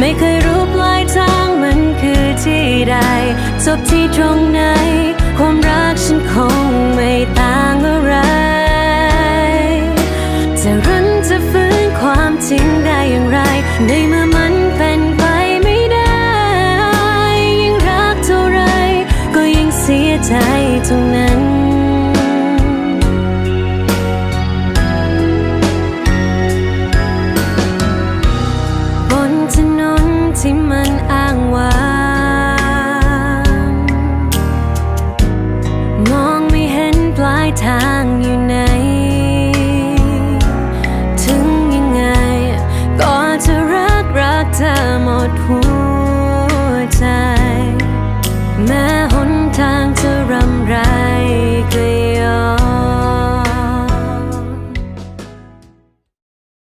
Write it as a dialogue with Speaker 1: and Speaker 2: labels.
Speaker 1: ไม่เคยรู้ปลายทางมันคือที่ใดจบที่ตรงไหน ความรักฉันคงไม่ต่างอะไร จะรันจะฟื้นความจริงได้อย่างไร ในเมื่อมันเป็นไปไม่ได้ ยิ่งรักเท่าไร ก็ยิ่งเสียใจเท่านั้น ทางอยู่ไหน ถึงยังไง ก็จะรักรักเธอหมดหัวใจ แม้หนทางจะรำไร